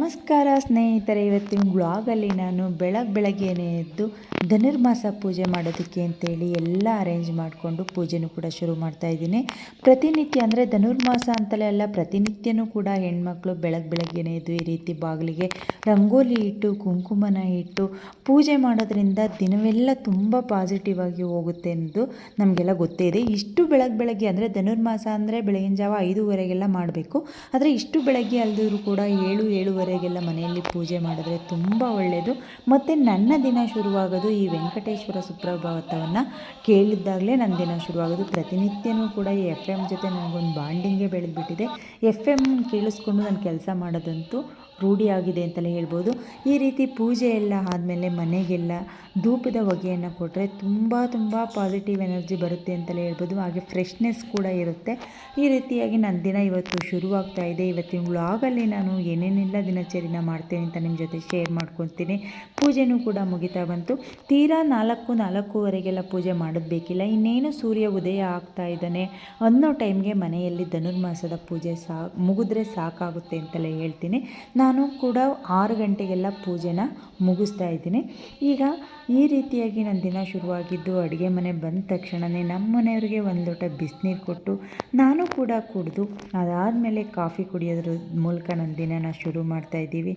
ನಮಸ್ಕಾರ ಸ್ನೇಹಿತರೆ, ಇವತ್ತಿನ ಬ್ಲಾಗಲ್ಲಿ ನಾನು ಬೆಳಗ್ಗೆ ಬೆಳಗ್ಗೆನೇ ಎದ್ದು ಧನುರ್ಮಾಸ ಪೂಜೆ ಮಾಡೋದಕ್ಕೆ ಅಂತೇಳಿ ಎಲ್ಲ ಅರೇಂಜ್ ಮಾಡಿಕೊಂಡು ಪೂಜೆನೂ ಕೂಡ ಶುರು ಮಾಡ್ತಾ ಇದ್ದೀನಿ. ಪ್ರತಿನಿತ್ಯ ಅಂದರೆ ಧನುರ್ಮಾಸ ಅಂತಲೇ ಅಲ್ಲ, ಪ್ರತಿನಿತ್ಯನೂ ಕೂಡ ಹೆಣ್ಮಕ್ಳು ಬೆಳಗ್ಗೆ ಬೆಳಗ್ಗೆನೇ ಎದ್ದು ಈ ರೀತಿ ಬಾಗಿಲಿಗೆ ರಂಗೋಲಿ ಇಟ್ಟು, ಕುಂಕುಮನ ಇಟ್ಟು ಪೂಜೆ ಮಾಡೋದ್ರಿಂದ ದಿನವೆಲ್ಲ ತುಂಬ ಪಾಸಿಟಿವ್ ಆಗಿ ಹೋಗುತ್ತೆ ಎಂದು ನಮಗೆಲ್ಲ ಗೊತ್ತೇ ಇದೆ. ಇಷ್ಟು ಬೆಳಗ್ಗೆ ಬೆಳಗ್ಗೆ ಅಂದರೆ ಧನುರ್ಮಾಸ ಅಂದರೆ ಬೆಳಗಿನ ಜಾವ ಐದೂವರೆಗೆಲ್ಲ ಮಾಡಬೇಕು. ಆದರೆ ಇಷ್ಟು ಬೆಳಗ್ಗೆ ಅಲ್ದಿದ್ರು ಕೂಡ ಏಳು ಏಳುವರೆಗೆಲ್ಲ ಮನೆಯಲ್ಲಿ ಪೂಜೆ ಮಾಡಿದ್ರೆ ತುಂಬ ಒಳ್ಳೆಯದು ಮತ್ತು ನನ್ನ ದಿನ ಶುರುವಾಗೋದು ಈ ವೆಂಕಟೇಶ್ವರ ಸುಪ್ರಭಾತವನ್ನು ಕೇಳಿದ್ದಾಗಲೇ ನನ್ನ ದಿನ ಶುರುವಾಗೋದು. ಪ್ರತಿನಿತ್ಯನೂ ಕೂಡ ಈ ಎಫ್ ಎಂ ಜೊತೆ ನನಗೊಂದು ಬಾಂಡಿಂಗೇ ಬೆಳೆದ್ಬಿಟ್ಟಿದೆ. ಎಫ್ ಎಂ ಕೇಳಿಸ್ಕೊಂಡು ನಾನು ಕೆಲಸ ಮಾಡೋದಂತೂ ರೂಢಿಯಾಗಿದೆ ಅಂತಲೇ ಹೇಳ್ಬೋದು. ಈ ರೀತಿ ಪೂಜೆ ಎಲ್ಲ ಆದಮೇಲೆ ಮನೆಗೆಲ್ಲ ಧೂಪದ ಹೊಗೆಯನ್ನು ಕೊಟ್ಟರೆ ತುಂಬ ತುಂಬ ಪಾಸಿಟಿವ್ ಎನರ್ಜಿ ಬರುತ್ತೆ ಅಂತಲೇ ಹೇಳ್ಬೋದು. ಹಾಗೆ ಫ್ರೆಶ್ನೆಸ್ ಕೂಡ ಇರುತ್ತೆ. ಈ ರೀತಿಯಾಗಿ ನನ್ನ ದಿನ ಇವತ್ತು ಶುರುವಾಗ್ತಾ ಇದೆ. ಇವತ್ತಿನ ವ್ಲಾಗಲ್ಲಿ ನಾನು ಏನೇನೆಲ್ಲ ದಿನಚರಿನ ಮಾಡ್ತೇನೆ ಅಂತ ನಿಮ್ಮ ಜೊತೆ ಶೇರ್ ಮಾಡ್ಕೊತೀನಿ. ಪೂಜೆನೂ ಕೂಡ ಮುಗಿತಾ ಬಂತು. ತೀರಾ ನಾಲ್ಕು, ನಾಲ್ಕೂವರೆಗೆಲ್ಲ ಪೂಜೆ ಮಾಡೋದು ಬೇಕಿಲ್ಲ. ಇನ್ನೇನು ಸೂರ್ಯ ಉದಯ ಆಗ್ತಾ ಇದ್ದಾನೆ ಅನ್ನೋ ಟೈಮ್ಗೆ ಮನೆಯಲ್ಲಿ ಧನುರ್ಮಾಸದ ಪೂಜೆ ಸಾ, ಮುಗಿದ್ರೆ ಸಾಕಾಗುತ್ತೆ ಅಂತಲೇ ಹೇಳ್ತೀನಿ. ನಾನು ಕೂಡ ಆರು ಗಂಟೆಗೆಲ್ಲ ಪೂಜೆನ ಮುಗಿಸ್ತಾ ಇದ್ದೀನಿ. ಈಗ ಈ ರೀತಿಯಾಗಿ ನನ್ನ ದಿನ ಶುರುವಾಗಿದ್ದು ಅಡುಗೆ ಮನೆ ಬಂದ ತಕ್ಷಣವೇ ನಮ್ಮ ಮನೆಯವ್ರಿಗೆ ಒಂದು ಲೋಟ ಬಿಸಿನೀರು ಕೊಟ್ಟು ನಾನು ಕೂಡ ಕುಡಿದು ಅದಾದಮೇಲೆ ಕಾಫಿ ಕುಡಿಯೋದ್ರ ಮೂಲಕ ನನ್ನ ದಿನನ ಶುರು ಮಾಡ್ತಾ ಇದ್ದೀವಿ.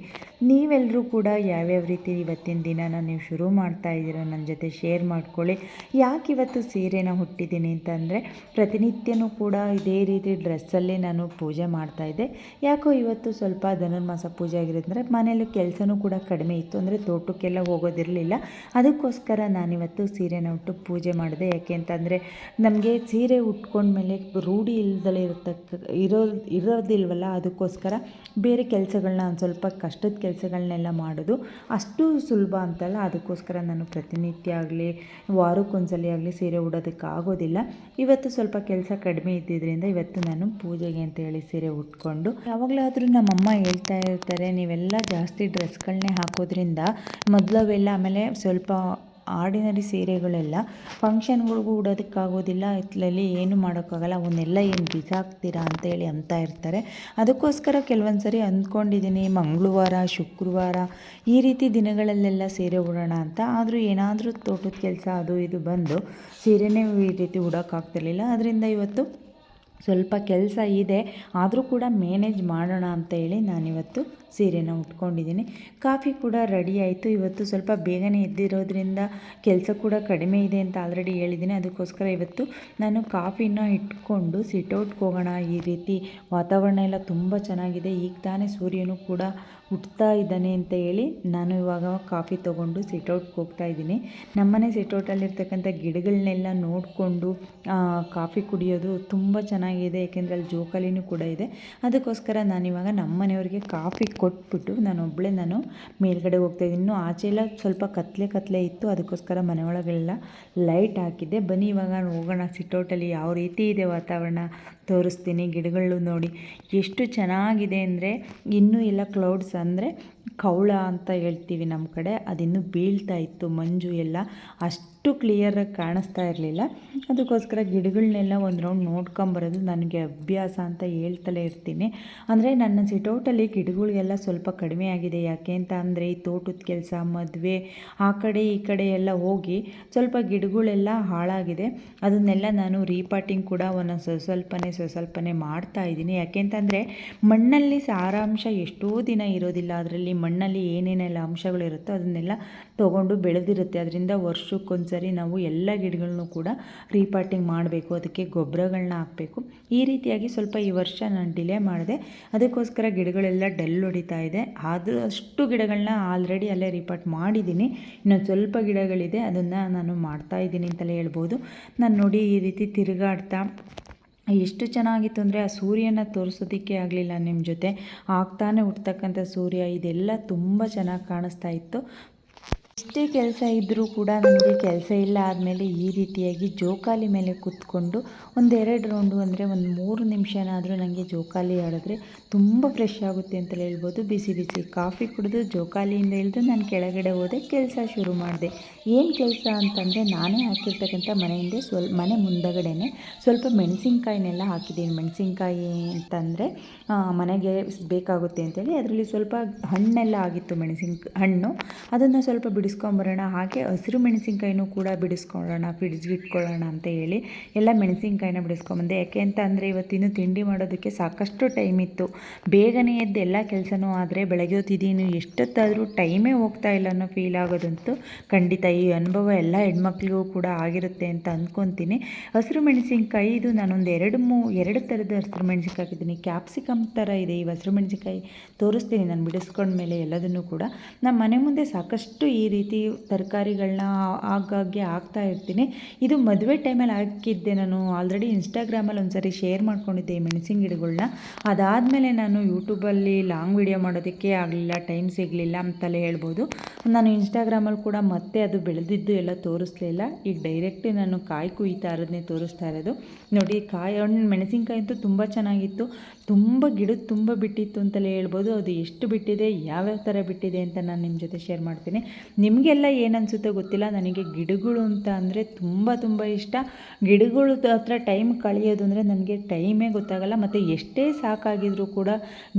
ನೀವೆಲ್ಲರೂ ಕೂಡ ಯಾವ್ಯಾವ ರೀತಿ ಇವತ್ತಿನ ದಿನನ ನೀವು ಶುರು ಮಾಡ್ತಾ ಇದ್ದೀರಾ ನನ್ನ ಜೊತೆ ಶೇರ್ ಮಾಡ್ಕೊಳ್ಳಿ. ಯಾಕೆ ಇವತ್ತು ಸೀರೆನ ಹುಟ್ಟಿದ್ದೀನಿ ಅಂತಂದರೆ ಪ್ರತಿನಿತ್ಯನೂ ಕೂಡ ಇದೇ ರೀತಿ ಡ್ರೆಸ್ಸಲ್ಲಿ ನಾನು ಪೂಜೆ ಮಾಡ್ತಾಯಿದ್ದೆ ಯಾಕೋ ಇವತ್ತು ಸ್ವಲ್ಪ ಧನುರ್ಮಾಸ ಆಗಿರೋದಂದರೆ ಮನೇಲಿ ಕೆಲಸನೂ ಕೂಡ ಕಡಿಮೆ ಇತ್ತು. ಅಂದರೆ ತೋಟಕ್ಕೆಲ್ಲ ಹೋಗೋದಿರಲಿಲ್ಲ. ಅದಕ್ಕೋಸ್ಕರ ನಾನಿವತ್ತು ಸೀರೆನ ಉಟ್ಟು ಪೂಜೆ ಮಾಡಿದೆ. ಯಾಕೆ ಅಂತಂದರೆ ನಮಗೆ ಸೀರೆ ಉಟ್ಕೊಂಡ್ಮೇಲೆ ರೂಢಿ ಇಲ್ದಲೇ ಇರತಕ್ಕ, ಇರೋ, ಇರೋದಿಲ್ವಲ್ಲ, ಅದಕ್ಕೋಸ್ಕರ ಬೇರೆ ಕೆಲಸಗಳನ್ನ ಒಂದು ಸ್ವಲ್ಪ ಕಷ್ಟದ ಕೆಲಸಗಳನ್ನೆಲ್ಲ ಮಾಡೋದು. ಅಷ್ಟು ಸುಲಭ ಅಂತಲ್ಲ. ಅದಕ್ಕೋಸ್ಕರ ನಾನು ಪ್ರತಿನಿತ್ಯ ಆಗಲಿ, ವಾರಕ್ಕೊಂದ್ಸಲಿ ಆಗಲಿ ಸೀರೆ ಉಡೋದಕ್ಕೆ ಆಗೋದಿಲ್ಲ. ಇವತ್ತು ಸ್ವಲ್ಪ ಕೆಲಸ ಕಡಿಮೆ ಇದ್ದಿದ್ದರಿಂದ ಇವತ್ತು ನಾನು ಪೂಜೆಗೆ ಅಂತ ಹೇಳಿ ಸೀರೆ ಉಟ್ಕೊಂಡು, ಯಾವಾಗಲಾದರೂ ನಮ್ಮಮ್ಮ ಹೇಳ್ತಾ ಇರ್ತಾರೆ ನೀವೆಲ್ಲ ಜಾಸ್ತಿ ಡ್ರೆಸ್ಗಳನ್ನೇ ಹಾಕೋದ್ರಿಂದ ಮೊದಲವೆಲ್ಲ ಆಮೇಲೆ ಸ್ವಲ್ಪ ಆರ್ಡಿನರಿ ಸೀರೆಗಳೆಲ್ಲ ಫಂಕ್ಷನ್ಗಳಿಗೂ ಉಡೋದಕ್ಕಾಗೋದಿಲ್ಲ. ಇತ್ಲಲ್ಲಿ ಏನು ಮಾಡೋಕ್ಕಾಗಲ್ಲ. ಅವನ್ನೆಲ್ಲ ಏನು ಬಿಸಾಕ್ತೀರಾ ಅಂತೇಳಿ ಅಂತ ಇರ್ತಾರೆ. ಅದಕ್ಕೋಸ್ಕರ ಕೆಲವೊಂದು ಸರಿ ಅಂದ್ಕೊಂಡಿದ್ದೀನಿ, ಮಂಗಳವಾರ, ಶುಕ್ರವಾರ ಈ ರೀತಿ ದಿನಗಳಲ್ಲೆಲ್ಲ ಸೀರೆ ಉಡೋಣ ಅಂತ. ಆದರೂ ಏನಾದರೂ ತೋಟದ ಕೆಲಸ ಅದು ಇದು ಬಂದು ಸೀರೆನೇ ಈ ರೀತಿ ಉಡೋಕ್ಕಾಗ್ತಿರಲಿಲ್ಲ. ಅದರಿಂದ ಇವತ್ತು ಸ್ವಲ್ಪ ಕೆಲಸ ಇದೆ, ಆದರೂ ಕೂಡ ಮ್ಯಾನೇಜ್ ಮಾಡೋಣ ಅಂತ ಹೇಳಿ ನಾನಿವತ್ತು ಸೀರೆನ ಉಟ್ಕೊಂಡಿದ್ದೀನಿ. ಕಾಫಿ ಕೂಡ ರೆಡಿ ಆಯಿತು. ಇವತ್ತು ಸ್ವಲ್ಪ ಬೇಗನೆ ಎದ್ದಿರೋದ್ರಿಂದ ಕೆಲಸ ಕೂಡ ಕಡಿಮೆ ಇದೆ ಅಂತ ಆಲ್ರೆಡಿ ಹೇಳಿದ್ದೀನಿ. ಅದಕ್ಕೋಸ್ಕರ ಇವತ್ತು ನಾನು ಕಾಫಿನ ಇಟ್ಕೊಂಡು ಸಿಟೌಟ್ಗೆ ಹೋಗೋಣ. ಈ ರೀತಿ ವಾತಾವರಣ ಎಲ್ಲ ತುಂಬ ಚೆನ್ನಾಗಿದೆ. ಈಗ ತಾನೇ ಸೂರ್ಯನೂ ಕೂಡ ಹುಟ್ತಾ ಇದ್ದಾನೆ ಅಂತ ಹೇಳಿ ನಾನು ಇವಾಗ ಕಾಫಿ ತೊಗೊಂಡು ಸಿಟೌಟ್ಗೆ ಹೋಗ್ತಾ ಇದ್ದೀನಿ. ನಮ್ಮನೆ ಸಿಟೌಟಲ್ಲಿರ್ತಕ್ಕಂಥ ಗಿಡಗಳನ್ನೆಲ್ಲ ನೋಡಿಕೊಂಡು ಕಾಫಿ ಕುಡಿಯೋದು ತುಂಬ ಚೆನ್ನಾಗಿದೆ ಏಕೆಂದರೆ ಅಲ್ಲಿ ಜೋಕಾಲಿನೂ ಕೂಡ ಇದೆ. ಅದಕ್ಕೋಸ್ಕರ ನಾನಿವಾಗ ನಮ್ಮ ಮನೆಯವ್ರಿಗೆ ಕಾಫಿ ಕೊಟ್ಬಿಟ್ಟು ನಾನು ಒಬ್ಬಳೆ ನಾನು ಮೇಲ್ಗಡೆ ಹೋಗ್ತಾಯಿದ್ದೀನಿ ಇನ್ನು ಆಚೆ ಎಲ್ಲ ಸ್ವಲ್ಪ ಕತ್ಲೆ ಕತ್ಲೆ ಇತ್ತು, ಅದಕ್ಕೋಸ್ಕರ ಮನೆ ಒಳಗೆಲ್ಲ ಲೈಟ್ ಹಾಕಿದ್ದೆ. ಬನ್ನಿ ಇವಾಗ ಹೋಗೋಣ ಸಿಟೌಟಲ್ಲಿ ಯಾವ ರೀತಿ ಇದೆ ವಾತಾವರಣ ತೋರಿಸ್ತೀನಿ ಗಿಡಗಳು ನೋಡಿ. ಎಷ್ಟು ಚೆನ್ನಾಗಿದೆ ಅಂದರೆ ಇನ್ನೂ ಇಲ್ಲ ಕ್ಲೌಡ್ಸ್ ಅಂದರೆ ಕವಳ ಅಂತ ಹೇಳ್ತೀವಿ ನಮ್ಮ ಕಡೆ. ಅದಿನ್ನು ಬೀಳ್ತಾ ಇತ್ತು ಮಂಜು ಎಲ್ಲ. ಅಷ್ಟು ಕ್ಲಿಯರಾಗಿ ಕಾಣಿಸ್ತಾ ಇರಲಿಲ್ಲ. ಅದಕ್ಕೋಸ್ಕರ ಗಿಡಗಳನ್ನೆಲ್ಲ ಒಂದು ರೌಂಡ್ ನೋಡ್ಕೊಂಬರೋದು ನನಗೆ ಅಭ್ಯಾಸ ಅಂತ ಹೇಳ್ತಲೇ ಇರ್ತೀನಿ. ಅಂದರೆ ನನ್ನ ಸಿಟೌಟಲ್ಲಿ ಗಿಡಗಳಿಗೆಲ್ಲ ಸ್ವಲ್ಪ ಕಡಿಮೆ ಆಗಿದೆ. ಯಾಕೆ ಅಂತ ಅಂದರೆ ಈ ತೋಟದ ಕೆಲಸ, ಮದುವೆ, ಆ ಕಡೆ ಈ ಕಡೆ ಎಲ್ಲ ಹೋಗಿ ಸ್ವಲ್ಪ ಗಿಡಗಳೆಲ್ಲ ಹಾಳಾಗಿದೆ. ಅದನ್ನೆಲ್ಲ ನಾನು ರೀಪಾಟಿಂಗ್ ಕೂಡ ಒಂದೊಂದು ಸ್ವಸ್ವಲ್ಪನೇ ಸ್ವಲ್ಪನೇ ಮಾಡ್ತಾ ಇದ್ದೀನಿ. ಯಾಕೆಂತಂದರೆ ಮಣ್ಣಲ್ಲಿ ಸಾರಾಂಶ ಎಷ್ಟೋ ದಿನ ಇರೋದಿಲ್ಲ. ಅದರಲ್ಲಿ ಮಣ್ಣಲ್ಲಿ ಏನೇನೆಲ್ಲ ಅಂಶಗಳಿರುತ್ತೋ ಅದನ್ನೆಲ್ಲ ತೊಗೊಂಡು ಬೆಳೆದಿರುತ್ತೆ. ಅದರಿಂದ ವರ್ಷಕ್ಕೊಂದ್ಸರಿ ನಾವು ಎಲ್ಲ ಗಿಡಗಳನ್ನೂ ಕೂಡ ರೀಪಾಟಿಂಗ್ ಮಾಡಬೇಕು. ಅದಕ್ಕೆ ಗೊಬ್ಬರಗಳನ್ನ ಹಾಕಬೇಕು. ಈ ರೀತಿಯಾಗಿ ಸ್ವಲ್ಪ ಈ ವರ್ಷ ನಾನು ಡಿಲೇ ಮಾಡಿದೆ. ಅದಕ್ಕೋಸ್ಕರ ಗಿಡಗಳೆಲ್ಲ ಡಲ್ ಹೊಡಿತಾ ಇದೆ. ಆದಷ್ಟು ಗಿಡಗಳನ್ನ ಆಲ್ರೆಡಿ ಅಲ್ಲೇ ರೀಪಾಟ್ ಮಾಡಿದ್ದೀನಿ. ಇನ್ನೊಂದು ಸ್ವಲ್ಪ ಗಿಡಗಳಿದೆ, ಅದನ್ನು ನಾನು ಮಾಡ್ತಾ ಇದ್ದೀನಿ ಅಂತಲೇ ಹೇಳ್ಬೋದು. ನಾನು ನೋಡಿ ಈ ರೀತಿ ತಿರುಗಾಡ್ತಾ ಎಷ್ಟು ಚೆನ್ನಾಗಿತ್ತು ಅಂದರೆ ಆ ಸೂರ್ಯನ ತೋರಿಸೋದಕ್ಕೆ ಆಗಲಿಲ್ಲ ನಿಮ್ಮ ಜೊತೆ. ಆಗ್ತಾನೆ ಹುಟ್ಟತಕ್ಕಂಥ ಸೂರ್ಯ, ಇದೆಲ್ಲ ತುಂಬ ಚೆನ್ನಾಗಿ ಕಾಣಿಸ್ತಾ ಇತ್ತು. ಎಷ್ಟೇ ಕೆಲಸ ಇದ್ದರೂ ಕೂಡ ನನಗೆ ಕೆಲಸ ಇಲ್ಲ ಆದಮೇಲೆ ಈ ರೀತಿಯಾಗಿ ಜೋಕಾಲಿ ಮೇಲೆ ಕೂತ್ಕೊಂಡು ಒಂದೆರಡು ರೌಂಡು ಅಂದರೆ ಒಂದು ಮೂರು ನಿಮಿಷನಾದರೂ ನನಗೆ ಜೋಕಾಲಿ ಆಡಿದ್ರೆ ತುಂಬ ಫ್ರೆಶ್ ಆಗುತ್ತೆ ಅಂತಲೇ ಹೇಳ್ಬೋದು. ಬಿಸಿ ಬಿಸಿ ಕಾಫಿ ಕುಡಿದು ಜೋಕಾಲಿಯಿಂದ ಇಳಿದು ನಾನು ಕೆಳಗಡೆ ಹೋದೆ, ಕೆಲಸ ಶುರು ಮಾಡಿದೆ. ಏನು ಕೆಲಸ ಅಂತಂದರೆ ನಾನೇ ಹಾಕಿರ್ತಕ್ಕಂಥ ಮನೆಯಿಂದ ಸ್ವಲ್ಪ ಮನೆ ಮುಂದಗಡೆನೆ ಸ್ವಲ್ಪ ಮೆಣಸಿನ್ಕಾಯಿನೆಲ್ಲ ಹಾಕಿದ್ದೀನಿ. ಮೆಣಸಿನ್ಕಾಯಿ ಅಂತಂದರೆ ಮನೆಗೆ ಬೇಕಾಗುತ್ತೆ ಅಂತೇಳಿ ಅದರಲ್ಲಿ ಸ್ವಲ್ಪ ಹಣ್ಣೆಲ್ಲ ಆಗಿತ್ತು ಮೆಣಸಿನ ಹಣ್ಣು. ಅದನ್ನು ಸ್ವಲ್ಪ ಬಿಡಿಸ್ಕೊಂಬರೋಣ, ಹಾಗೆ ಹಸಿರು ಮೆಣಸಿನ್ಕಾಯಿನೂ ಕೂಡ ಬಿಡಿಸ್ಕೊಳ್ಳೋಣ ಫ್ರಿಡ್ಜ್ಗೆ ಇಟ್ಕೊಳ್ಳೋಣ ಅಂತ ಹೇಳಿ ಎಲ್ಲ ಮೆಣಸಿನ್ಕಾಯಿನ ಬಿಡಿಸ್ಕೊಂಬಂದೆ. ಯಾಕೆ ಅಂತ ಅಂದರೆ ಇವತ್ತಿನ ತಿಂಡಿ ಮಾಡೋದಕ್ಕೆ ಸಾಕಷ್ಟು ಟೈಮ್ ಇತ್ತು. ಬೇಗನೆ ಎದ್ದು ಎಲ್ಲ ಕೆಲಸನೂ ಆದರೆ ಬೆಳಗ್ಗೆ ಹೊತ್ತಿದ್ದೀನಿ ಎಷ್ಟೊತ್ತಾದರೂ ಟೈಮೇ ಹೋಗ್ತಾ ಇಲ್ಲ ಅನ್ನೋ ಫೀಲ್ ಆಗೋದಂತೂ ಖಂಡಿತ ಈ ಅನುಭವ ಎಲ್ಲ ಹೆಣ್ಮಕ್ಳಿಗೂ ಕೂಡ ಆಗಿರುತ್ತೆ ಅಂತ ಅಂದ್ಕೊತೀನಿ ಹಸಿರು ಮೆಣಸಿನ್ಕಾಯಿ, ಇದು ನಾನೊಂದು ಎರಡು ಮೂ, ಎರಡು ಥರದ ಹಸಿರು ಮೆಣಸಿನ್ಕಾಯಿ ಹಾಕಿದ್ದೀನಿ. ಕ್ಯಾಪ್ಸಿಕಮ್ ಥರ ಇದೆ ಈ ಹಸಿರು ಮೆಣಸಿನ್ಕಾಯಿ. ತೋರಿಸ್ತೀನಿ, ನಾನು ಬಿಡಿಸ್ಕೊಂಡ್ಮೇಲೆ ಎಲ್ಲದನ್ನು ಕೂಡ. ನಮ್ಮ ಮನೆ ಮುಂದೆ ಸಾಕಷ್ಟು ಈ ರೀತಿ ತರಕಾರಿಗಳನ್ನ ಆಗಾಗ್ಗೆ ಹಾಕ್ತಾ ಇರ್ತೀನಿ. ಇದು ಮದುವೆ ಟೈಮಲ್ಲಿ ಹಾಕಿದ್ದೆ ನಾನು. ಆಲ್ರೆಡಿ ಇನ್ಸ್ಟಾಗ್ರಾಮಲ್ಲಿ ಒಂದು ಸರಿ ಶೇರ್ ಮಾಡ್ಕೊಂಡಿದ್ದೆ ಈ ಮೆಣಸಿನ ಗಿಡಗಳನ್ನ ಅದಾದಮೇಲೆ ನಾನು ಯೂಟ್ಯೂಬಲ್ಲಿ ಲಾಂಗ್ ವಿಡಿಯೋ ಮಾಡೋದಕ್ಕೆ ಆಗಲಿಲ್ಲ ಟೈಮ್ ಸಿಗಲಿಲ್ಲ ಅಂತಲೇ ಹೇಳ್ಬೋದು. ನಾನು ಇನ್ಸ್ಟಾಗ್ರಾಮಲ್ಲಿ ಕೂಡ ಮತ್ತೆ ಅದು ಬೆಳೆದಿದ್ದು ಎಲ್ಲ ತೋರಿಸ್ಲಿಲ್ಲ ಈಗ ಡೈರೆಕ್ಟ್ ನಾನು ಕಾಯಿ ಕುಯ್ತಾ ಇರೋದನ್ನೇ ತೋರಿಸ್ತಾ ಇರೋದು. ನೋಡಿ ಕಾಯಿ, ಹಣ್ಣು, ಮೆಣಸಿನ್ಕಾಯಿ ಅಂತೂ ತುಂಬ ಚೆನ್ನಾಗಿತ್ತು. ತುಂಬ ಗಿಡದ ತುಂಬ ಬಿಟ್ಟಿತ್ತು ಅಂತಲೇ ಹೇಳ್ಬೋದು. ಅದು ಎಷ್ಟು ಬಿಟ್ಟಿದೆ, ಯಾವ್ಯಾವ ಥರ ಬಿಟ್ಟಿದೆ ಅಂತ ನಾನು ನಿಮ್ಮ ಜೊತೆ ಶೇರ್ ಮಾಡ್ತೀನಿ. ನಿಮಗೆಲ್ಲ ಏನು ಅನಿಸುತ್ತೋ ಗೊತ್ತಿಲ್ಲ. ನನಗೆ ಗಿಡಗಳು ಅಂತ ಅಂದರೆ ತುಂಬ ತುಂಬ ಇಷ್ಟ. ಗಿಡಗಳ ಹತ್ರ ಟೈಮ್ ಕಳೆಯೋದು ಅಂದರೆ ನನಗೆ ಟೈಮೇ ಗೊತ್ತಾಗಲ್ಲ. ಮತ್ತು ಎಷ್ಟೇ ಸಾಕಾಗಿದ್ರೂ ಕೂಡ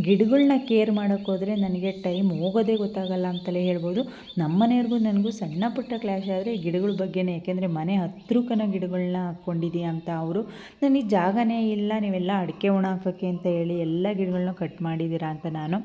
ಗಿಡಗಳನ್ನ ಕೇರ್ ಮಾಡೋಕ್ಕೋದ್ರೆ ನನಗೆ ಟೈಮ್ ಹೋಗೋದೇ ಗೊತ್ತಾಗಲ್ಲ ಅಂತಲೇ ಹೇಳ್ಬೋದು. ನಮ್ಮ ಮನೆಯವ್ರಿಗೂ ನನಗೂ ಸಣ್ಣ ಪುಟ್ಟ ಕ್ಲಾಶ್ ಆದರೆ ಗಿಡಗಳ ಬಗ್ಗೆನೇ. ಯಾಕೆಂದರೆ ಮನೆ ಹತ್ರಕ್ಕನ ಗಿಡಗಳನ್ನ ಹಾಕ್ಕೊಂಡಿದ್ದೀಯ ಅಂತ ಅವರು. ನನಗೆ ಜಾಗನೇ ಇಲ್ಲ. ನೀವೆಲ್ಲ ಅಡಿಕೆ ಒಣ ಹಾಕೋಕ್ಕೆ ಅಂತ ಹೇಳಿ ಎಲ್ಲ ಗಿಡಗಳನ್ನ ಕಟ್ ಮಾಡಿದ್ದೀರಾ ಅಂತ ನಾನು.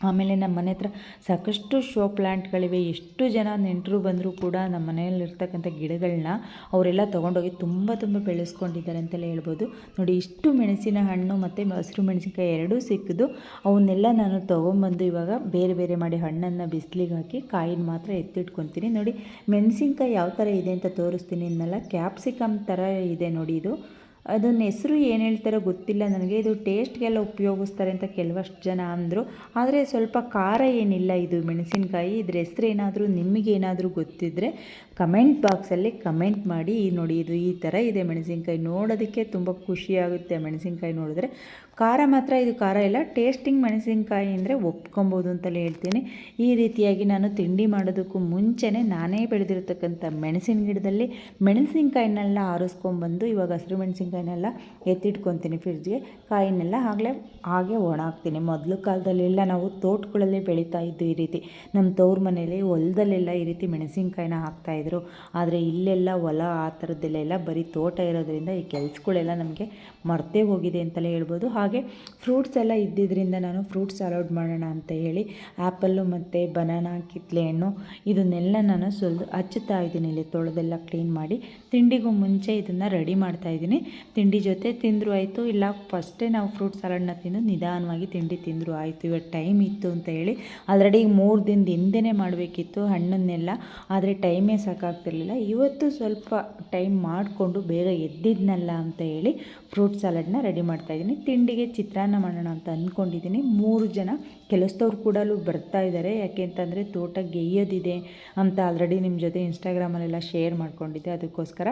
ಆಮೇಲೆ ನಮ್ಮ ಮನೆ ಹತ್ರ ಸಾಕಷ್ಟು ಶೋ ಪ್ಲ್ಯಾಂಟ್ಗಳಿವೆ ಎಷ್ಟು ಜನ ನೆಂಟರು ಬಂದರೂ ಕೂಡ ನಮ್ಮ ಮನೆಯಲ್ಲಿರ್ತಕ್ಕಂಥ ಗಿಡಗಳನ್ನ ಅವರೆಲ್ಲ ತೊಗೊಂಡೋಗಿ ತುಂಬ ತುಂಬ ಬೆಳೆಸ್ಕೊಂಡಿದ್ದಾರೆ ಅಂತಲೇ ಹೇಳ್ಬೋದು. ನೋಡಿ, ಇಷ್ಟು ಮೆಣಸಿನ ಹಣ್ಣು ಮತ್ತು ಹಸಿರು ಮೆಣಸಿನ್ಕಾಯಿ ಎರಡೂ ಸಿಕ್ಕಿದ್ದು ಅವನ್ನೆಲ್ಲ ನಾನು ತೊಗೊಂಬಂದು ಇವಾಗ ಬೇರೆ ಬೇರೆ ಮಾಡಿ ಹಣ್ಣನ್ನು ಬಿಸಿಲಿಗೆ ಹಾಕಿ ಕಾಯಿನ ಮಾತ್ರ ಎತ್ತಿಟ್ಕೊತೀನಿ. ನೋಡಿ, ಮೆಣಸಿನ್ಕಾಯಿ ಯಾವ ಥರ ಇದೆ ಅಂತ ತೋರಿಸ್ತೀನಿ. ಇನ್ನೆಲ್ಲ ಕ್ಯಾಪ್ಸಿಕಮ್ ಥರ ಇದೆ ನೋಡಿ ಇದು. ಅದನ್ನ ಹೆಸರು ಏನು ಹೇಳ್ತಾರೋ ಗೊತ್ತಿಲ್ಲ. ನನಗೆ ಇದು ಟೇಸ್ಟ್ಗೆಲ್ಲ ಉಪಯೋಗಿಸ್ತಾರೆ ಅಂತ ಕೆಲವಷ್ಟು ಜನ ಅಂದರು. ಆದರೆ ಸ್ವಲ್ಪ ಖಾರ ಏನಿಲ್ಲ ಇದು ಮೆಣಸಿನಕಾಯಿ. ಇದ್ರ ಹೆಸರು ಏನಾದರೂ ನಿಮಗೇನಾದರೂ ಗೊತ್ತಿದ್ದರೆ ಕಮೆಂಟ್ ಬಾಕ್ಸಲ್ಲಿ ಕಮೆಂಟ್ ಮಾಡಿ. ನೋಡಿ ಇದು ಈ ಥರ ಇದೆ ಮೆಣಸಿನಕಾಯಿ. ನೋಡೋದಕ್ಕೆ ತುಂಬ ಖುಷಿಯಾಗುತ್ತೆ ಮೆಣಸಿನಕಾಯಿ ನೋಡಿದ್ರೆ. ಖಾರ ಮಾತ್ರ, ಇದು ಖಾರ ಇಲ್ಲ. ಟೇಸ್ಟಿಂಗ್ ಮೆಣಸಿನಕಾಯಿ ಅಂದರೆ ಒಪ್ಕೊಬೋದು ಅಂತಲೇ ಹೇಳ್ತೀನಿ. ಈ ರೀತಿಯಾಗಿ ನಾನು ತಿಂಡಿ ಮಾಡೋದಕ್ಕೂ ಮುಂಚೆನೇ ನಾನೇ ಬೆಳೆದಿರ್ತಕ್ಕಂಥ ಮೆಣಸಿನ ಗಿಡದಲ್ಲಿ ಮೆಣಸಿನಕಾಯಿನೆಲ್ಲ ಆರಿಸ್ಕೊಂಬಂದು ಇವಾಗ ಹಸಿರು ಮೆಣಸಿನಕಾಯಿನೆಲ್ಲ ಎತ್ತಿಟ್ಕೊತೀನಿ ಫ್ರಿಡ್ಜ್ಗೆ ಕಾಯಿನೆಲ್ಲ ಆಗಲೇ, ಹಾಗೆ ಒಣ ಹಾಕ್ತೀನಿ ಮೊದಲು ಕಾಲದಲ್ಲೆಲ್ಲ ನಾವು ತೋಟಗಳಲ್ಲಿ ಬೆಳೀತಾ ಇದ್ದು ಈ ರೀತಿ. ನಮ್ಮ ತವ್ರ ಮನೇಲಿ ಹೊಲದಲ್ಲೆಲ್ಲ ಈ ರೀತಿ ಮೆಣಸಿನಕಾಯಿನ ಹಾಕ್ತಾಯಿದ್ರು ಆದರೆ ಇಲ್ಲೆಲ್ಲ ಹೊಲ ಆ ಥರದ್ದೆಲ್ಲ ಬರೀ ತೋಟ ಇರೋದ್ರಿಂದ ಈ ಕೆಲಸಗಳೆಲ್ಲ ನಮಗೆ ಮರ್ತೇ ಹೋಗಿದೆ ಅಂತಲೇ ಹೇಳ್ಬೋದು. ಹಾಗೆ ಫ್ರೂಟ್ಸ್ ಎಲ್ಲ ಇದ್ದಿದ್ದರಿಂದ ನಾನು ಫ್ರೂಟ್ಸ್ ಸಲಾಡ್ ಮಾಡೋಣ ಅಂತ ಹೇಳಿ ಆ್ಯಪಲ್ಲು ಮತ್ತು ಬನಾನಾ ಕಿತ್ಲೆ ಹಣ್ಣು ಇದನ್ನೆಲ್ಲ ನಾನು ಸುಲಿದು ಹಚ್ಚುತ್ತಾ ಇದ್ದೀನಿ. ಇಲ್ಲಿ ತೊಳೆದೆಲ್ಲ ಕ್ಲೀನ್ ಮಾಡಿ ತಿಂಡಿಗೂ ಮುಂಚೆ ಇದನ್ನು ರೆಡಿ ಮಾಡ್ತಾ ಇದ್ದೀನಿ. ತಿಂಡಿ ಜೊತೆ ತಿಂದರೂ ಆಯಿತು, ಇಲ್ಲ ಫಸ್ಟೇ ನಾವು ಫ್ರೂಟ್ ಸಲಾಡ್ನ ತಿಂದು ನಿಧಾನವಾಗಿ ತಿಂಡಿ ತಿಂದರೂ ಆಯಿತು. ಇವತ್ತು ಟೈಮ್ ಇತ್ತು ಅಂತ ಹೇಳಿ ಆಲ್ರೆಡಿ ಮೂರು ದಿನದ ಹಿಂದೆನೇ ಮಾಡಬೇಕಿತ್ತು ಹಣ್ಣನ್ನೆಲ್ಲ, ಆದರೆ ಟೈಮೇ ಸಾಕಾಗ್ತಿರ್ಲಿಲ್ಲ. ಇವತ್ತು ಸ್ವಲ್ಪ ಟೈಮ್ ಮಾಡಿಕೊಂಡು ಬೇಗ ಎದ್ದಿದ್ನಲ್ಲ ಅಂತ ಹೇಳಿ ಫ್ರೂಟ್ ಸಲಾಡ್ನ ರೆಡಿ ಮಾಡ್ತಾಯಿದ್ದೀನಿ ತಿಂಡಿಗೆ ಚಿತ್ರಾನ್ನ ಮಾಡೋಣ ಅಂತ ಅಂದ್ಕೊಂಡಿದ್ದೀನಿ ಮೂರು ಜನ ಕೆಲಸದವ್ರು ಕೂಡ ಬರ್ತಾ ಇದ್ದಾರೆ. ಯಾಕೆ ಅಂತಂದರೆ ತೋಟ ಗೆಯ್ಯೋದಿದೆ ಅಂತ ಆಲ್ರೆಡಿ ನಿಮ್ಮ ಜೊತೆ ಇನ್ಸ್ಟಾಗ್ರಾಮಲ್ಲೆಲ್ಲ ಶೇರ್ ಮಾಡ್ಕೊಂಡಿದ್ದೆ. ಅದಕ್ಕೋಸ್ಕರ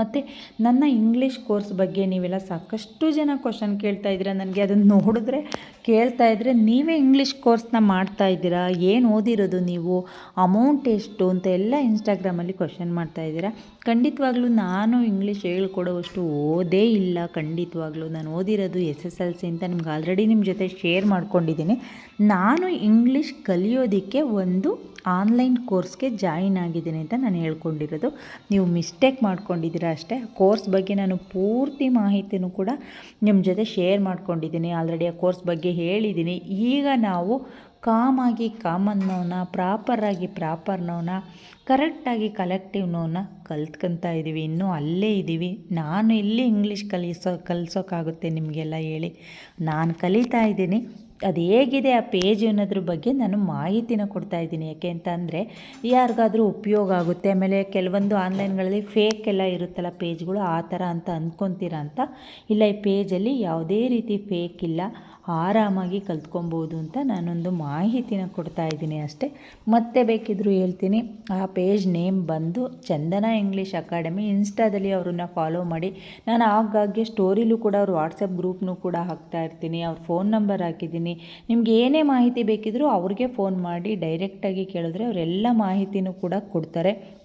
ಮತ್ತು ನನ್ನ ಇಂಗ್ಲೀಷ್ ಕೋರ್ಸ್ ಬಗ್ಗೆ ನೀವೆಲ್ಲ ಸಾಕಷ್ಟು ಜನ ಕ್ವಶನ್ ಕೇಳ್ತಾ ಇದ್ದೀರಾ. ನನಗೆ ಅದನ್ನು ನೋಡಿದ್ರೆ ಕೇಳ್ತಾ ಇದ್ದರೆ ನೀವೇ ಇಂಗ್ಲೀಷ್ ಕೋರ್ಸ್ನ ಮಾಡ್ತಾ ಇದ್ದೀರಾ? ಏನು ಓದಿರೋದು ನೀವು? ಅಮೌಂಟ್ ಎಷ್ಟು ಅಂತ ಎಲ್ಲ ಇನ್ಸ್ಟಾಗ್ರಾಮಲ್ಲಿ ಕ್ವಶನ್ ಮಾಡ್ತಾ ಇದ್ದೀರಾ. ಖಂಡಿತವಾಗ್ಲೂ ನಾನು ಇಂಗ್ಲೀಷ್ ಹೇಳ್ಕೊಡೋವಷ್ಟು ಓದೇ ಇಲ್ಲ. ಖಂಡಿತವಾಗ್ಲೂ ನಾನು ಓದಿರೋದು ಎಸ್ ಎಸ್ ಎಲ್ ಸಿ ಅಂತ ನಿಮ್ಗೆ ಆಲ್ರೆಡಿ ನಿಮ್ಮ ಜೊತೆ ಶೇರ್ ಮಾಡ್ಕೊಂಡಿದ್ದೀನಿ. ನಾನು ಇಂಗ್ಲೀಷ್ ಕಲಿಯೋದಕ್ಕೆ ಒಂದು ಆನ್ಲೈನ್ ಕೋರ್ಸ್ಗೆ ಜಾಯಿನ್ ಆಗಿದ್ದೀನಿ ಅಂತ ನಾನು ಹೇಳ್ಕೊಂಡಿರೋದು. ನೀವು ಮಿಸ್ಟೇಕ್ ಅಷ್ಟೇ? ಕೋರ್ಸ್ ಬಗ್ಗೆ ನಾನು ಪೂರ್ತಿ ಮಾಹಿತಿನೂ ಕೂಡ ನಿಮ್ಮ ಜೊತೆ ಶೇರ್ ಮಾಡ್ಕೊಂಡಿದ್ದೀನಿ. ಆಲ್ರೆಡಿ ಆ ಕೋರ್ಸ್ ಬಗ್ಗೆ ಹೇಳಿದ್ದೀನಿ. ಈಗ ನಾವು ಕಾಮಾಗಿ ಕಾಮನ್ ನೋನ ಪ್ರಾಪರಾಗಿ ಪ್ರಾಪರ್ ನೋನ ಕರೆಕ್ಟಾಗಿ ಕಲೆಕ್ಟಿವ್ ನೋನ ಕಲ್ತ್ಕೊತಾ ಇದ್ದೀವಿ ಇನ್ನೂ ಅಲ್ಲೇ ಇದ್ದೀವಿ ನಾನು ಇಲ್ಲಿ ಇಂಗ್ಲೀಷ್ ಕಲಿಸೋ ಕಲಿಸೋಕ್ಕಾಗುತ್ತೆ ನಿಮಗೆಲ್ಲ ಹೇಳಿ. ನಾನು ಕಲಿತಾ ಇದ್ದೀನಿ. ಅದು ಹೇಗಿದೆ ಆ ಪೇಜ್ ಅನ್ನೋದ್ರ ಬಗ್ಗೆ ನಾನು ಮಾಹಿತಿನ ಕೊಡ್ತಾ ಇದ್ದೀನಿ. ಯಾಕೆ ಅಂತ ಅಂದರೆ ಯಾರಿಗಾದ್ರೂ ಉಪಯೋಗ ಆಗುತ್ತೆ. ಆಮೇಲೆ ಕೆಲವೊಂದು ಆನ್ಲೈನ್ಗಳಲ್ಲಿ ಫೇಕ್ ಎಲ್ಲ ಇರುತ್ತಲ್ಲ ಪೇಜ್ಗಳು ಆ ಥರ ಅಂತ ಅಂದ್ಕೊತೀರ ಅಂತ? ಇಲ್ಲ, ಈ ಪೇಜಲ್ಲಿ ಯಾವುದೇ ರೀತಿ ಫೇಕ್ ಇಲ್ಲ. ಆರಾಮಾಗಿ ಕಲ್ತ್ಕೊಬೋದು ಅಂತ ನಾನೊಂದು ಮಾಹಿತಿನ ಕೊಡ್ತಾ ಇದ್ದೀನಿ ಅಷ್ಟೇ. ಮತ್ತೆ ಬೇಕಿದ್ದರೂ ಹೇಳ್ತೀನಿ. ಆ ಪೇಜ್ ನೇಮ್ ಬಂದು ಚಂದನ ಇಂಗ್ಲೀಷ್ ಅಕಾಡೆಮಿ ಇನ್ಸ್ಟಾದಲ್ಲಿ ಅವ್ರನ್ನ ಫಾಲೋ ಮಾಡಿ. ನಾನು ಆಗಾಗ್ಗೆ ಸ್ಟೋರಿಲೂ ಕೂಡ, ಅವ್ರ ವಾಟ್ಸಪ್ ಗ್ರೂಪ್ನೂ ಕೂಡ ಹಾಕ್ತಾ ಇರ್ತೀನಿ. ಅವ್ರ ಫೋನ್ ನಂಬರ್ ಹಾಕಿದ್ದೀನಿ. ನಿಮ್ಗೆ ಏನೇ ಮಾಹಿತಿ ಬೇಕಿದ್ರೂ ಅವ್ರಿಗೆ ಫೋನ್ ಮಾಡಿ ಡೈರೆಕ್ಟಾಗಿ ಕೇಳಿದ್ರೆ ಅವರೆಲ್ಲ ಮಾಹಿತಿನೂ ಕೂಡ ಕೊಡ್ತಾರೆ.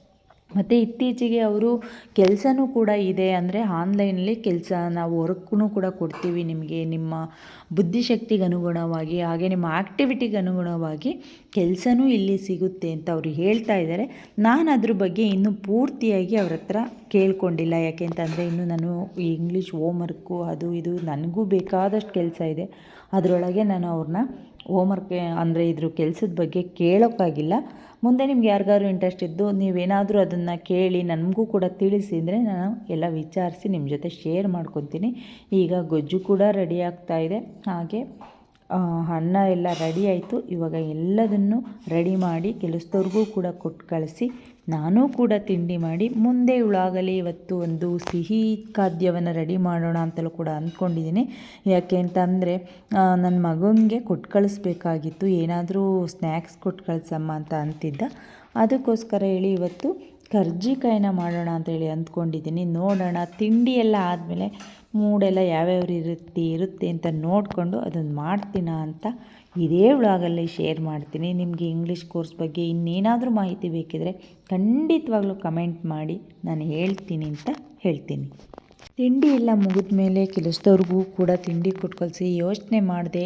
ಮತ್ತು ಇತ್ತೀಚೆಗೆ ಅವರು ಕೆಲಸನೂ ಕೂಡ ಇದೆ ಅಂದರೆ ಆನ್ಲೈನಲ್ಲಿ ಕೆಲಸ ನಾವು ವರ್ಕ್ನೂ ಕೂಡ ಕೊಡ್ತೀವಿ ನಿಮಗೆ, ನಿಮ್ಮ ಬುದ್ಧಿಶಕ್ತಿಗೆ ಅನುಗುಣವಾಗಿ, ಹಾಗೆ ನಿಮ್ಮ ಆ್ಯಕ್ಟಿವಿಟಿಗೆ ಅನುಗುಣವಾಗಿ ಕೆಲಸನೂ ಇಲ್ಲಿ ಸಿಗುತ್ತೆ ಅಂತ ಅವರು ಹೇಳ್ತಾ ಇದ್ದಾರೆ. ನಾನು ಅದ್ರ ಬಗ್ಗೆ ಇನ್ನೂ ಪೂರ್ತಿಯಾಗಿ ಅವ್ರ ಹತ್ರ ಕೇಳ್ಕೊಂಡಿಲ್ಲ. ಯಾಕೆ ಅಂತಂದರೆ ಇನ್ನು ನಾನು ಇಂಗ್ಲೀಷ್ ಹೋಮ್ವರ್ಕು ಅದು ಇದು ನನಗೂ ಬೇಕಾದಷ್ಟು ಕೆಲಸ ಇದೆ. ಅದರೊಳಗೆ ನಾನು ಅವ್ರನ್ನ ಹೋಮ್ವರ್ಕ್ ಅಂದರೆ ಇದ್ರ ಕೆಲಸದ ಬಗ್ಗೆ ಕೇಳೋಕ್ಕಾಗಿಲ್ಲ. ಮುಂದೆ ನಿಮ್ಗೆ ಯಾರಿಗಾದ್ರು ಇಂಟ್ರೆಸ್ಟ್ ಇದ್ದು ನೀವೇನಾದರೂ ಅದನ್ನು ಕೇಳಿ ನನಗೂ ಕೂಡ ತಿಳಿಸಿ ಅಂದರೆ ನಾನು ಎಲ್ಲ ವಿಚಾರಿಸಿ ನಿಮ್ಮ ಜೊತೆ ಶೇರ್ ಮಾಡ್ಕೊತೀನಿ. ಈಗ ಗೊಜ್ಜು ಕೂಡ ರೆಡಿ ಆಗ್ತಾ ಇದೆ. ಹಾಗೆ ಅನ್ನ ಎಲ್ಲ ರೆಡಿ ಆಯಿತು. ಇವಾಗ ಎಲ್ಲದನ್ನು ರೆಡಿ ಮಾಡಿ ಕೆಲಸದವ್ರಿಗೂ ಕೂಡ ಕೊಟ್ಟು ಕಳಿಸಿ ನಾನೂ ಕೂಡ ತಿಂಡಿ ಮಾಡಿ ಮುಂದೆ ಉಳಾಗಲಿ ಇವತ್ತು ಒಂದು ಸಿಹಿ ಖಾದ್ಯವನ್ನು ರೆಡಿ ಮಾಡೋಣ ಅಂತಲೂ ಕೂಡ ಅಂದ್ಕೊಂಡಿದ್ದೀನಿ. ಯಾಕೆ ಅಂತಂದರೆ ನನ್ನ ಮಗನಿಗೆ ಕೊಟ್ಟು ಕಳಿಸ್ಬೇಕಾಗಿತ್ತು. ಏನಾದರೂ ಸ್ನ್ಯಾಕ್ಸ್ ಕೊಟ್ಟು ಕಳಿಸಮ್ಮ ಅಂತ ಅಂತಿದ್ದ. ಅದಕ್ಕೋಸ್ಕರ ಹೇಳಿ ಇವತ್ತು ಕರ್ಜಿಕಾಯಿನ ಮಾಡೋಣ ಅಂತೇಳಿ ಅಂದ್ಕೊಂಡಿದ್ದೀನಿ. ನೋಡೋಣ ತಿಂಡಿ ಎಲ್ಲ ಆದಮೇಲೆ ಮೂಡೆಲ್ಲ ಯಾವ್ಯಾವ ರೀತಿ ಇರುತ್ತೆ ಅಂತ ನೋಡಿಕೊಂಡು ಅದನ್ನು ಮಾಡ್ತೀನ ಅಂತ ಇದೇ ವ್ಲಾಗಲ್ಲಿ ಶೇರ್ ಮಾಡ್ತೀನಿ. ನಿಮಗೆ ಇಂಗ್ಲೀಷ್ ಕೋರ್ಸ್ ಬಗ್ಗೆ ಇನ್ನೇನಾದರೂ ಮಾಹಿತಿ ಬೇಕಿದ್ರೆ ಖಂಡಿತವಾಗ್ಲೂ ಕಮೆಂಟ್ ಮಾಡಿ. ನಾನು ಹೇಳ್ತೀನಿ ಅಂತ ಹೇಳ್ತೀನಿ. ತಿಂಡಿ ಎಲ್ಲ ಮುಗಿದ ಮೇಲೆ ಕೆಲಸದವ್ರಿಗೂ ಕೂಡ ತಿಂಡಿ ಕೊಟ್ಟು ಕಳಿಸಿ ಯೋಚನೆ ಮಾಡಿದೆ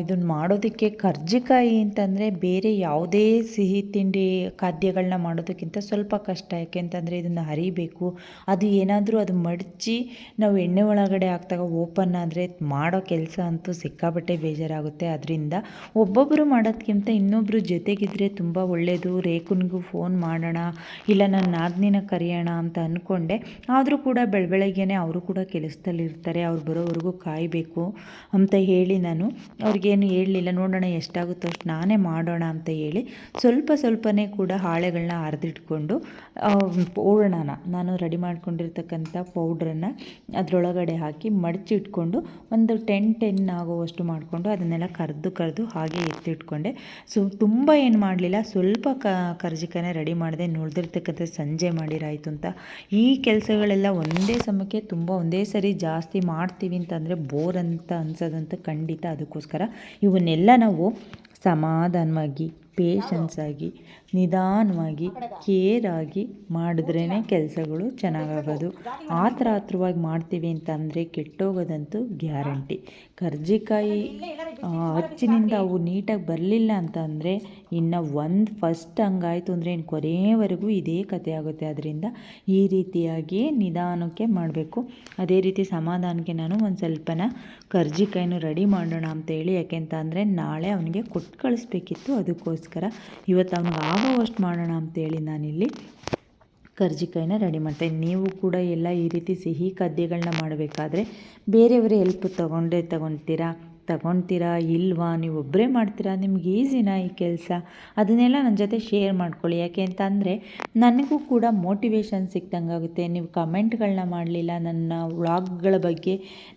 ಇದನ್ನು ಮಾಡೋದಕ್ಕೆ ಕರ್ಜಿಕಾಯಿ ಅಂತಂದರೆ ಬೇರೆ ಯಾವುದೇ ಸಿಹಿ ತಿಂಡಿ ಖಾದ್ಯಗಳನ್ನ ಮಾಡೋದಕ್ಕಿಂತ ಸ್ವಲ್ಪ ಕಷ್ಟ. ಯಾಕೆ ಅಂತಂದರೆ ಇದನ್ನು ಹರಿಬೇಕು, ಅದು ಏನಾದರೂ ಅದು ಮಡಚಿ ನಾವು ಎಣ್ಣೆ ಒಳಗಡೆ ಹಾಕ್ದಾಗ ಓಪನ್ ಆದರೆ ಮಾಡೋ ಕೆಲಸ ಅಂತೂ ಸಿಕ್ಕಾಬಟ್ಟೆ ಬೇಜಾರಾಗುತ್ತೆ. ಅದರಿಂದ ಒಬ್ಬೊಬ್ಬರು ಮಾಡೋದಕ್ಕಿಂತ ಇನ್ನೊಬ್ಬರು ಜೊತೆಗಿದ್ರೆ ತುಂಬ ಒಳ್ಳೆಯದು ರೇಖುನಿಗೂ ಫೋನ್ ಮಾಡೋಣ, ಇಲ್ಲ ನನ್ನ ನಾಗ್ನಿನ ಕರೆಯೋಣ ಅಂತ ಅಂದ್ಕೊಂಡೆ ಆದರೂ ಕೂಡ ಬೆಳಬೆಳಗ್ಗೆ ಅವರು ಕೂಡ ಕೆಲಸದಲ್ಲಿರ್ತಾರೆ ಅವ್ರು ಬರೋವರೆಗೂ ಕಾಯಬೇಕು ಅಂತ ಹೇಳಿ ನಾನು ಅವ್ರಿಗೇನು ಹೇಳಲಿಲ್ಲ. ನೋಡೋಣ ಎಷ್ಟಾಗುತ್ತೋ ಅಷ್ಟು ನಾನೇ ಮಾಡೋಣ ಅಂತ ಹೇಳಿ ಸ್ವಲ್ಪ ಸ್ವಲ್ಪನೇ ಕೂಡ ಹಾಳೆಗಳನ್ನ ಅರ್ದಿಟ್ಕೊಂಡು ಓಡೋಣ ನಾನು ರೆಡಿ ಮಾಡ್ಕೊಂಡಿರ್ತಕ್ಕಂಥ ಪೌಡ್ರನ್ನು ಅದರೊಳಗಡೆ ಹಾಕಿ ಮಡಚಿಟ್ಕೊಂಡು ಒಂದು ಟೆನ್ ಟೆನ್ ಆಗುವಷ್ಟು ಮಾಡಿಕೊಂಡು ಅದನ್ನೆಲ್ಲ ಕರೆದು ಕರೆದು ಹಾಗೆ ಎತ್ತಿಟ್ಕೊಂಡೆ. ಸೊ, ತುಂಬ ಏನು ಮಾಡಲಿಲ್ಲ. ಸ್ವಲ್ಪ ಕ ಕರ್ಜಿಕನೇ ರೆಡಿ ಮಾಡಿದೆ. ನೋಡ್ದಿರ್ತಕ್ಕಂಥ ಸಂಜೆ ಮಾಡಿರಾಯಿತು ಅಂತ. ಈ ಕೆಲಸಗಳೆಲ್ಲ ಒಂದೇ ಸಮಯಕ್ಕೆ ತುಂಬ ಒಂದೇ ಸರಿ ಜಾಸ್ತಿ ಮಾಡ್ತೀವಿ ಅಂತಂದರೆ ಬೋರ್ ಅಂತ ಅನ್ಸೋದಂತ ಖಂಡಿತ ಅದಕ್ಕೋಸ್ಕರ. ಇವನ್ನೆಲ್ಲ ನಾವು ಸಮಾಧಾನವಾಗಿ ಪೇಷನ್ಸಾಗಿ, ನಿಧಾನವಾಗಿ ಕೇರ್ ಆಗಿ ಮಾಡಿದ್ರೇ ಕೆಲಸಗಳು ಚೆನ್ನಾಗಾಗೋದು. ಆತರ ಆತ್ರವಾಗಿ ಮಾಡ್ತೀವಿ ಅಂತಂದರೆ ಕೆಟ್ಟೋಗೋದಂತೂ ಗ್ಯಾರಂಟಿ. ಕರ್ಜಿಕಾಯಿ ಅಚ್ಚಿನಿಂದ ಅವು ನೀಟಾಗಿ ಬರಲಿಲ್ಲ ಅಂತಂದರೆ ಇನ್ನು ಒಂದು ಫಸ್ಟ್ ಹಂಗಾಯಿತು ಅಂದರೆ ಇನ್ನು ಕೊನೆಯವರೆಗೂ ಇದೇ ಕತೆ ಆಗುತ್ತೆ. ಅದರಿಂದ ಈ ರೀತಿಯಾಗಿ ನಿಧಾನಕ್ಕೆ ಮಾಡಬೇಕು. ಅದೇ ರೀತಿ ಸಮಾಧಾನಕ್ಕೆ ನಾನು ಒಂದು ಸ್ವಲ್ಪನ ಕರ್ಜಿಕಾಯಿನೂ ರೆಡಿ ಮಾಡೋಣ ಅಂತ ಹೇಳಿ. ಯಾಕೆಂತ ಅಂದರೆ ನಾಳೆ ಅವನಿಗೆ ಕೊಟ್ಟು ಕಳಿಸ್ಬೇಕಿತ್ತು. ಅದಕ್ಕೋಸ್ಕರ ಇವತ್ತು ಅವನಿಗೆ ಆಗೋವಷ್ಟು ಮಾಡೋಣ ಅಂತೇಳಿ ನಾನಿಲ್ಲಿ ಕರ್ಜಿಕಾಯಿನ ರೆಡಿ ಮಾಡ್ತೀನಿ ನೀವು ಕೂಡ ಎಲ್ಲ ಈ ರೀತಿ ಸಿಹಿ ಖಾದ್ಯಗಳನ್ನ ಮಾಡಬೇಕಾದ್ರೆ ಬೇರೆಯವರ ಹೆಲ್ಪ್ ತೊಗೊಂಡೇ ತೊಗೊತೀರಾ ತಗೊಳ್ತೀರಾ ಇಲ್ವಾ? ನೀವು ಒಬ್ಬರೇ ಮಾಡ್ತೀರಾ? ನಿಮ್ಗೆ ಈಸಿನಾ ಈ ಕೆಲಸ? ಅದನ್ನೆಲ್ಲ ನನ್ನ ಜೊತೆ ಶೇರ್ ಮಾಡ್ಕೊಳ್ಳಿ. ಯಾಕೆ ಅಂತಂದರೆ ನನಗೂ ಕೂಡ ಮೋಟಿವೇಶನ್ ಸಿಕ್ದಂಗಾಗುತ್ತೆ. ನೀವು ಕಮೆಂಟ್ಗಳನ್ನ ಮಾಡಲಿಲ್ಲ, ನನ್ನ ವ್ಲಾಗ್ಗಳ ಬಗ್ಗೆ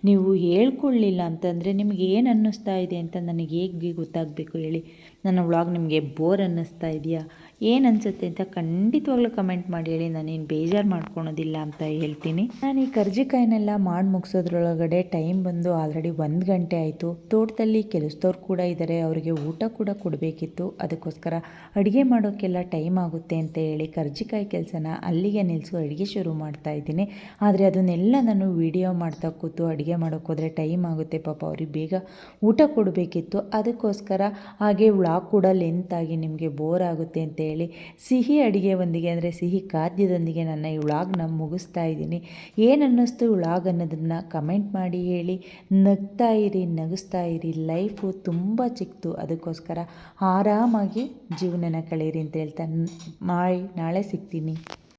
ನೀವು ಹೇಳ್ಕೊಳ್ಳಿಲ್ಲ ಅಂತಂದರೆ ನಿಮ್ಗೆ ಏನು ಅನ್ನಿಸ್ತಾ ಇದೆ ಅಂತ ನನಗೆ ಹೇಗೆ ಗೊತ್ತಾಗಬೇಕು ಹೇಳಿ? ನನ್ನ ವ್ಲಾಗ್ ನಿಮಗೆ ಬೋರ್ ಅನ್ನಿಸ್ತಾ ಇದೆಯಾ? ಏನು ಅನಿಸುತ್ತೆ ಅಂತ ಖಂಡಿತವಾಗ್ಲೂ ಕಮೆಂಟ್ ಮಾಡಿ ಹೇಳಿ. ನಾನೇನು ಬೇಜಾರು ಮಾಡ್ಕೊಳೋದಿಲ್ಲ ಅಂತ ಹೇಳ್ತೀನಿ. ನಾನು ಈ ಕರ್ಜಿಕಾಯಿನೆಲ್ಲ ಮಾಡಿ ಮುಗಿಸೋದ್ರೊಳಗಡೆ ಟೈಮ್ ಬಂದು ಆಲ್ರೆಡಿ ಒಂದು ಗಂಟೆ ಆಯಿತು. ತೋಟದಲ್ಲಿ ಕೆಲಸದವ್ರು ಕೂಡ ಇದ್ದಾರೆ ಅವರಿಗೆ ಊಟ ಕೂಡ ಕೊಡಬೇಕಿತ್ತು. ಅದಕ್ಕೋಸ್ಕರ ಅಡುಗೆ ಮಾಡೋಕ್ಕೆಲ್ಲ ಟೈಮ್ ಆಗುತ್ತೆ ಅಂತ ಹೇಳಿ ಕರ್ಜಿಕಾಯಿ ಕೆಲಸನ ಅಲ್ಲಿಗೆ ನಿಲ್ಲಿಸು ಅಡುಗೆ ಶುರು ಮಾಡ್ತಾ ಇದ್ದೀನಿ. ಆದರೆ ಅದನ್ನೆಲ್ಲ ನಾನು ವಿಡಿಯೋ ಮಾಡ್ತಾ ಕೂತು ಅಡುಗೆ ಮಾಡೋಕ್ಕೋದ್ರೆ ಟೈಮ್ ಆಗುತ್ತೆ. ಪಾಪ ಅವ್ರಿಗೆ ಬೇಗ ಊಟ ಕೊಡಬೇಕಿತ್ತು. ಅದಕ್ಕೋಸ್ಕರ ಹಾಗೆ ವ್ಲಾಗ್ ಕೂಡ ಲೆಂತ್ ಆಗಿ ನಿಮಗೆ ಬೋರ್ ಆಗುತ್ತೆ ಅಂತ ಹೇಳಿ. ಸಿಹಿ ಅಡುಗೆ ಒಂದಿಗೆ ಅಂದರೆ ಸಿಹಿ ಖಾದ್ಯದೊಂದಿಗೆ ನನ್ನ ಈ ವ್ಲಾಗ್ನ ಮುಗಿಸ್ತಾ ಇದ್ದೀನಿ. ಏನು ಅನ್ನಿಸ್ತು ವ್ಲಾಗ್ ಅನ್ನೋದನ್ನು ಕಮೆಂಟ್ ಮಾಡಿ ಹೇಳಿ. ನಗ್ತಾ ಇರಿ, ನಗಿಸ್ತಾ ಇರಿ. ಲೈಫು ತುಂಬ ಚಿಕ್ಕದು ಅದಕ್ಕೋಸ್ಕರ ಆರಾಮಾಗಿ ಜೀವನನ ಕಳೀರಿ ಅಂತ ಹೇಳ್ತಾ ನಾಳೆ ಸಿಗ್ತೀನಿ.